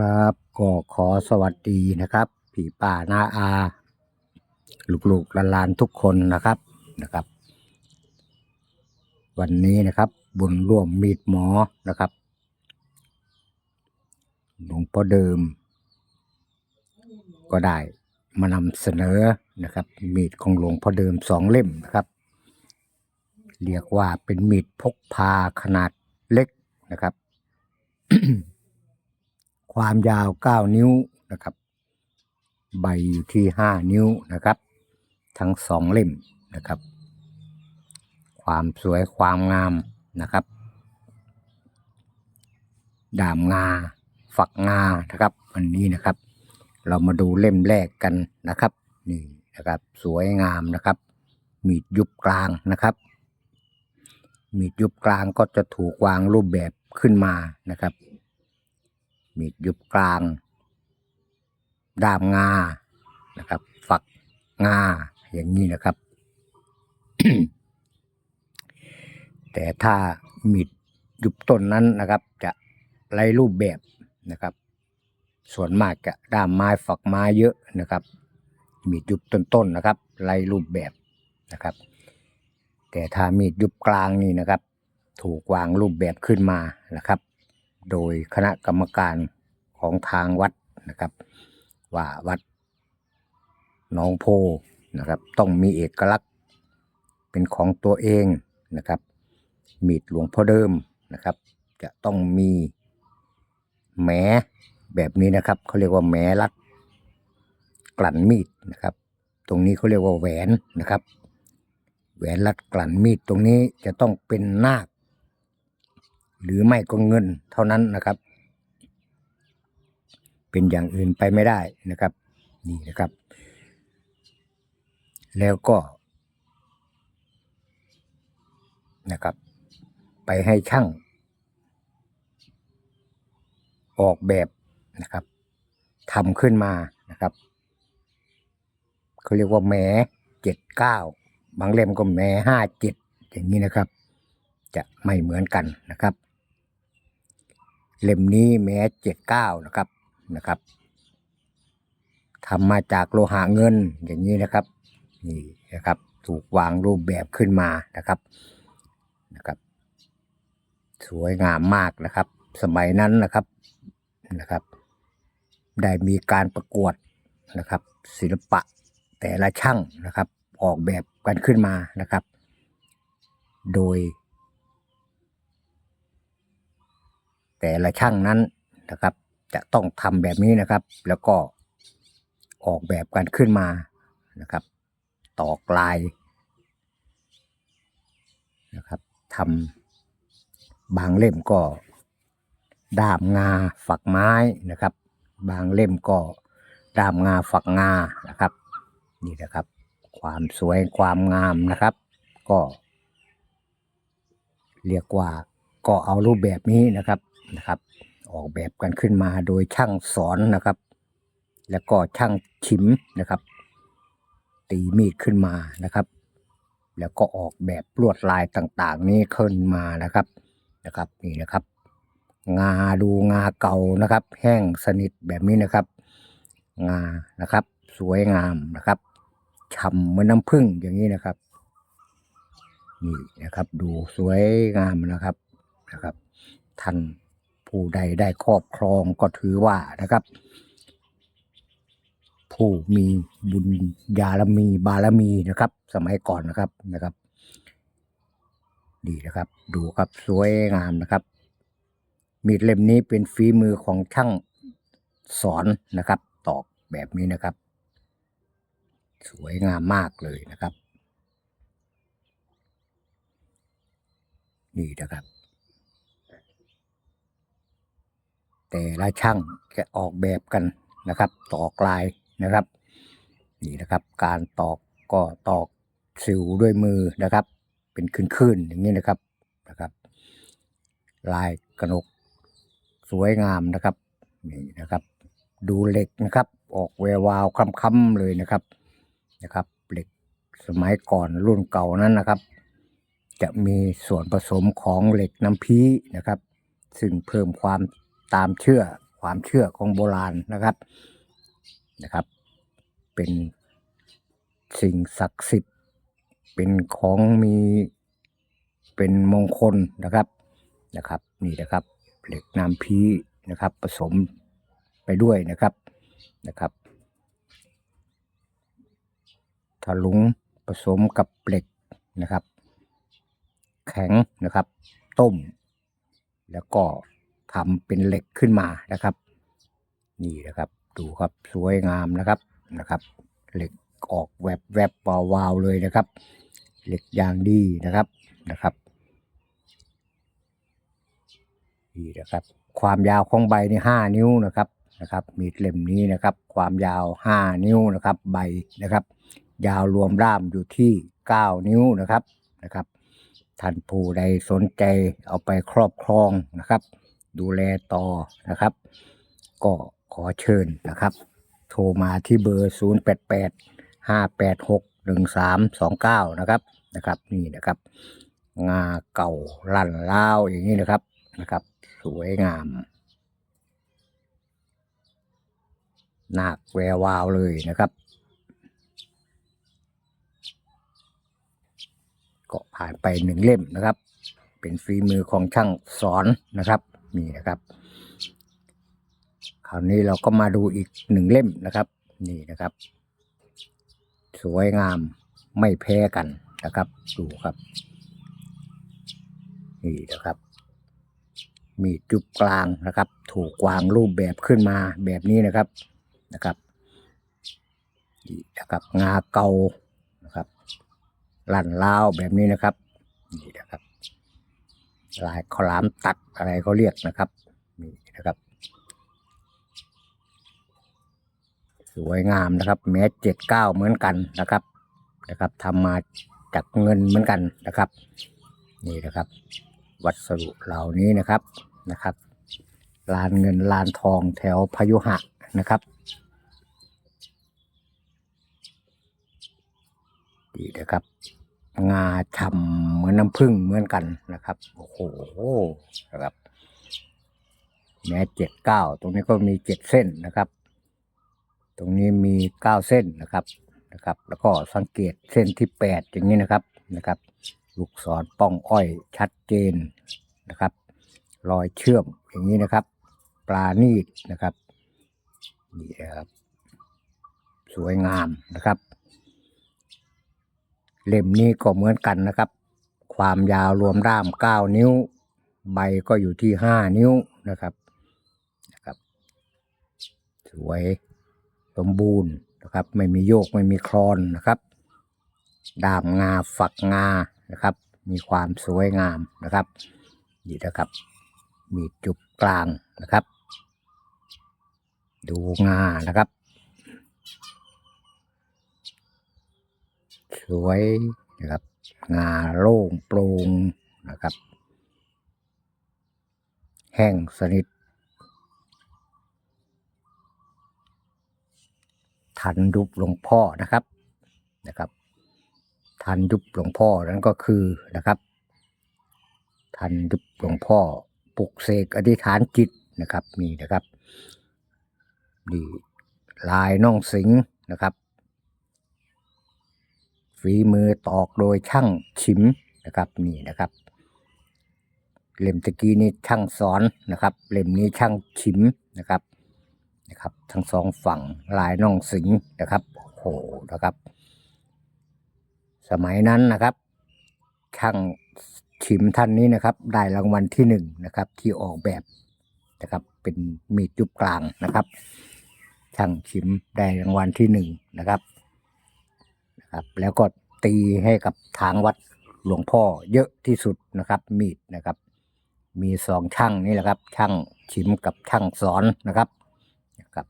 ครับ ก็ขอสวัสดีนะครับพี่ป้านาอา ลูกๆหลานๆทุกคนนะครับนะครับ วันนี้นะครับ บุญร่วมมีดหมอนะครับหลวงพ่อเดิม ก็ได้มานำเสนอนะครับ มีดของหลวงพ่อเดิมสองเล่มนะครับ เรียกว่าเป็นมีดพกพาขนาดเล็กนะครับ ความยาว 9 นิ้วนะครับ ใบอยู่ที่ 5 นิ้วนะครับ ทั้งสองเล่มนะครับ ความสวยความงามนะครับดามงา ฝักงานะครับวันนี้นะครับ เรามาดูเล่มแรกกันนะครับนี่นะครับสวยงามนะครับ มีดยุบกลางนะครับ มีดยุบกลางก็จะถูกวางรูปแบบขึ้นมานะครับ มีดยุบกลาง ด้ามงานะครับ ฝักงาอย่างนี้นะครับ แต่ถ้ามีดยุบต้นนั้นนะครับ จะไร้รูปแบบนะครับ ส่วนมากจะด้ามไม้ฝักไม้เยอะนะครับ มีดยุบต้นๆนะครับไร้รูปแบบนะครับ แต่ถ้ามีดยุบกลางนี่นะครับ ถูกวางรูปแบบขึ้นมานะครับ โดยคณะกรรมการของทางวัดนะครับ ว่าวัดหนองโพนะครับ ต้องมีเอกลักษณ์เป็นของตัวเองนะครับมีดหลวงพ่อเดิมนะครับ จะต้องมีแหมแบบนี้นะครับเขาเรียกว่าแหมรัดกลั่นมีดนะครับ ตรงนี้เขาเรียกว่าแหวนนะครับ แหวนรัดกลั่นมีดตรงนี้จะต้องเป็นนาค หรือไม่ก็เงินเท่านั้นนะครับ เป็นอย่างอื่นไปไม่ได้นะครับนี่นะครับ แล้วก็ นะครับ ไปให้ช่าง ออกแบบนะครับทำขึ้นมานะครับเขาเรียกว่าแหมเจ็ดเก้าบางเล่มก็แหมห้าเจ็ดอย่างนี้นะครับ จะไม่เหมือนกันนะครับ เล่มนี้แม้เจ็ดเก้านะครับนะครับทำมาจากโลหะเงินอย่างนี้นะครับนี่นะครับถูกวางรูปแบบขึ้นมานะครับนะครับ สวยงามมากนะครับ สมัยนั้นนะครับนะครับ ได้มีการประกวดนะครับ ศิลปะแต่ละช่างนะครับ ออกแบบกันขึ้นมานะครับ โดย แต่ละช่างนั้นนะครับ จะต้องทำแบบนี้นะครับ แล้วก็ออกแบบกันขึ้นมานะครับ ตอกลายนะครับทำบางเล่มก็ดามงาฝักไม้นะครับ บางเล่มก็ดามงาฝักงานะครับ นี่นะครับ ความสวยความงามนะครับ ก็ เรียกว่าก็เอารูปแบบนี้นะครับ นะครับ ออกแบบกันขึ้นมาโดยช่างสอนนะครับ แล้วก็ช่างชิมนะครับ ตีมีดขึ้นมานะครับ แล้วก็ออกแบบลวดลายต่างๆ นี้ขึ้นมานะครับนะครับนี่นะครับ งาดูงาเก่านะครับ แห้งสนิทแบบนี้นะครับ งานะครับ สวยงามนะครับฉ่ำเหมือนน้ำผึ้งอย่างนี้นะครับนี่นะครับ ดูสวยงามนะครับนะครับ ท่าน ผู้ใดได้ครอบครองก็ถือว่านะครับ ผู้มีบุญญาลมีบารมีนะครับ สมัยก่อนนะครับนะครับ ดีนะครับ ดูครับสวยงามนะครับ มีดเล่มนี้เป็นฝีมือของช่างสอนนะครับ ตอกแบบนี้นะครับ สวยงามมากเลยนะครับ นี่นะครับ แต่ละช่างจะออกแบบกันนะครับตอกลายนะครับ นี่นะครับ การตอกก็ตอกสิวด้วยมือนะครับ เป็นขึ้นๆอย่างนี้นะครับนะครับ ลายกระหนกสวยงามนะครับนี่นะครับ ดูเหล็กนะครับ ออกแวววาวค้ำๆเลยนะครับนะครับ เหล็กสมัยก่อนรุ่นเก่านั้นนะครับ จะมีส่วนผสมของเหล็กน้ำพีนะครับ ซึ่งเพิ่มความ ตามเชื่อความเชื่อของโบราณนะครับนะครับ เป็นสิ่งศักดิ์สิทธิ์เป็นของมีเป็นมงคลนะครับนะครับ นี่นะครับเหล็กน้ำพีนะครับ ผสมไปด้วยนะครับนะครับถลุงผสมกับเหล็กนะครับ แข็งนะครับ ต้ม แล้วก็ ทำเป็นเหล็กขึ้นมานะครับ นี่นะครับ ดูครับสวยงามนะครับนะครับ เหล็กออกแวบแวบวาวาวเลยนะครับ เหล็กอย่างดีนะครับนะครับนี่นะครับ ความยาวของใบนี่ห้านิ้วนะครับนะครับ มีดเล่มนี้นะครับ ความยาวห้านิ้วนะครับ ใบนะครับ ยาวรวมด้ามอยู่ที่เก้านิ้วนะครับนะครับท่านผู้ใดสนใจเอาไปครอบครองนะครับ ดูแลต่อนะครับ ก็ขอเชิญนะครับ โทรมาที่เบอร์ 0 8 8 5 8 6 1 3 2 9 นะครับนะครับ นี่นะครับ งาเก่าลั่นล้าวอย่างนี้นะครับนะครับ สวยงามนาคแวววาวเลยนะครับก็ผ่านไปหนึ่งเล่มนะครับ เป็นฝีมือของช่างสอนนะครับ นี่นะครับ คราวนี้เราก็มาดูอีกหนึ่งเล่มนะครับ นี่นะครับ สวยงามไม่แพ้กันนะครับ ดูครับ นี่นะครับ มีจุดกลางนะครับ ถูกวางรูปแบบขึ้นมาแบบนี้นะครับนะครับนี่นะครับงาเกานะครับลั่นล้าวแบบนี้นะครับนี่นะครับ ลายขาวหลามตัดอะไรเขาเรียกนะครับนี่นะครับ สวยงามนะครับแม้เจ็ดเก้าเหมือนกันนะครับนะครับทำมาจากเงินเหมือนกันนะครับ นี่นะครับ วัสดุเหล่านี้นะครับนะครับลานเงินลานทองแถวพยุหะนะครับดีนะครับ งาฉ่ำเหมือนน้ำผึ้งเหมือนกันนะครับ โอ้โหนะครับ แม้เจ็ดเก้าตรงนี้ก็มีเจ็ดเส้นนะครับ ตรงนี้มีเก้าเส้นนะครับนะครับ แล้วก็สังเกตเส้นที่แปดอย่างนี้นะครับนะครับ ลูกศรป้องอ้อยชัดเจนนะครับ รอยเชื่อมอย่างนี้นะครับ ปลานีดนะครับนี่ครับ สวยงามนะครับ เล่มนี้ก็เหมือนกันนะครับ ความยาวรวมด้ามเก้านิ้ว ใบก็อยู่ที่ห้านิ้วนะครับนะครับ สวยสมบูรณ์นะครับ ไม่มีโยกไม่มีคลอนนะครับ ด้ามงาฝักงานะครับ มีความสวยงามนะครับนี่นะครับ มีจุดกลางนะครับ ดูงานะครับ วยนะครับ งาโล่งโปร่งนะครับ แห้งสนิท ทันยุบหลวงพ่อนะครับนะครับ ทันยุบหลวงพ่อนั้นก็คือนะครับ ทันยุบหลวงพ่อปลุกเสกอธิษฐานจิตนะครับนี่นะครับดีลายน่องสิงนะครับ ฝีมือตอกโดยช่างฉิมนะครับนี่นะครับเล่มตะกี้นี่ช่างสอนนะครับเล่มนี้ช่างฉิมนะครับนะครับ ทั้งสองฝั่งลายน่องสิงนะครับโอ้โหนะครับ สมัยนั้นนะครับ ช่างฉิมท่านนี้นะครับ ได้รางวัลที่หนึ่งนะครับ ที่ออกแบบนะครับ เป็นมีดยุบกลางนะครับ ช่างฉิมได้รางวัลที่หนึ่งนะครับ ครับแล้วก็ตีให้กับทางวัดหลวงพ่อเยอะที่สุดนะครับ มีดนะครับ มีสองช่างนี่แหละครับ ช่างฉิมกับช่างสอนนะครับนะครับ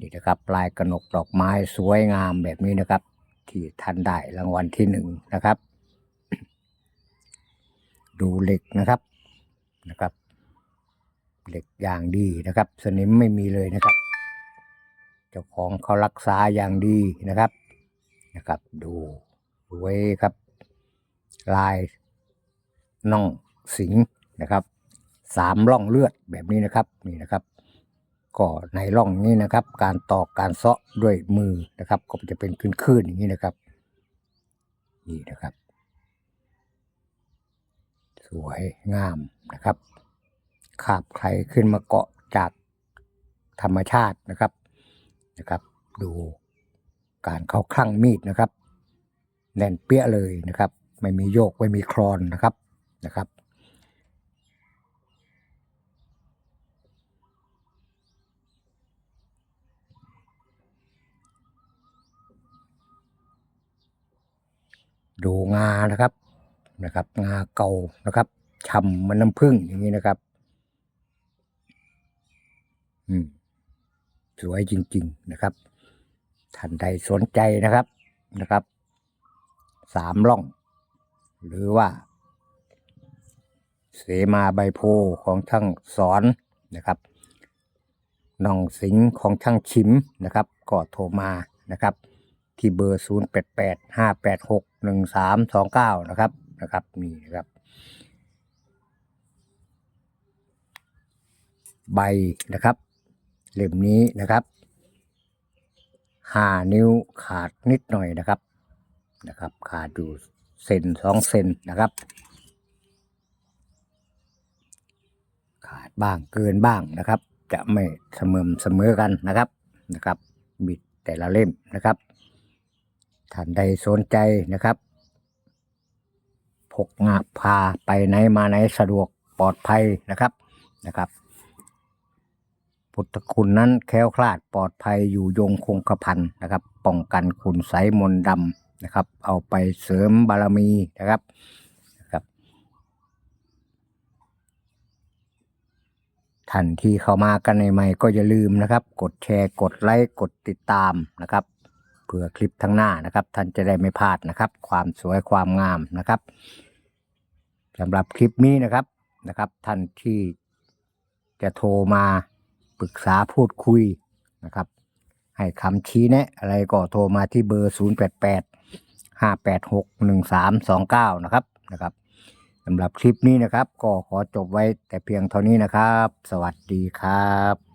นี่นะครับลายกระหนกดอกไม้สวยงามแบบนี้นะครับ ที่ท่านได้รางวัลที่หนึ่งนะครับ ดูเหล็กนะครับนะครับ เหล็กอย่างดีนะครับ สนิมไม่มีเลยนะครับ เจ้าของเขารักษาอย่างดีนะครับ นะครับ ดูสวยครับ ลายน่องสิงนะครับสามร่องเลือดแบบนี้นะครับนี่นะครับ ก็ในร่องนี้นะครับ การตอกการเซาะด้วยมือนะครับ ก็จะเป็นคลื่นๆอย่างนี้นะครับ นี่นะครับ สวยงามนะครับขาบใครขึ้นมาเกาะจากธรรมชาตินะครับนะครับ ดู การเข้าคลั่งมีดนะครับ แน่นเปี้ยเลยนะครับ ไม่มีโยกไม่มีคลอนนะครับนะครับดูงานะครับนะครับ งาเก่านะครับช่ำมันน้ำผึ้งอย่างนี้นะครับ อืม สวยจริง ๆ นะครับ ท่านใดสนใจนะครับนะครับสามล่อง หรือว่า เสมาใบโพของช่างสอนนะครับน้องสิงของช่างชิมนะครับก็โทรมานะครับ ที่เบอร์ 0 8 8 5 8 6 1 3 2 9 นะครับนะครับนี่นะครับ ใบนะครับเล่มนี้นะครับ ห้านิ้วขาดนิดหน่อยนะครับนะครับ ขาดอยู่เซนสองเซนนะครับ ขาดบ้างเกินบ้างนะครับ จะไม่เสมอเสมอกันนะครับนะครับ บิดแต่ละเล่มนะครับท่านใดสนใจนะครับพกงาพาไปไหนมาไหนสะดวกปลอดภัยนะครับนะครับ พุทธคุณนั้นแค้วคลาดปลอดภัยอยู่ยงคงกระพันนะครับ ป้องกันคุณไสมนดำนะครับ เอาไปเสริมบารมีนะครับนะครับ ท่านที่เข้ามากันใหม่ๆก็อย่าลืมนะครับ กดแชร์กดไลค์กดติดตามนะครับเพื่อคลิปทั้งหน้านะครับ ท่านจะได้ไม่พลาดนะครับ ความสวยความงามนะครับสำหรับคลิปนี้นะครับนะครับ ท่านที่จะโทรมา ปรึกษาพูดคุยนะครับ ให้คำชี้แนะ อะไรก็โทรมาที่เบอร์ 0 8 8 5 8 6 1 3 2 9 นะครับนะครับสำหรับคลิปนี้นะครับ ก็ขอจบไว้แต่เพียงเท่านี้นะครับ สวัสดีครับ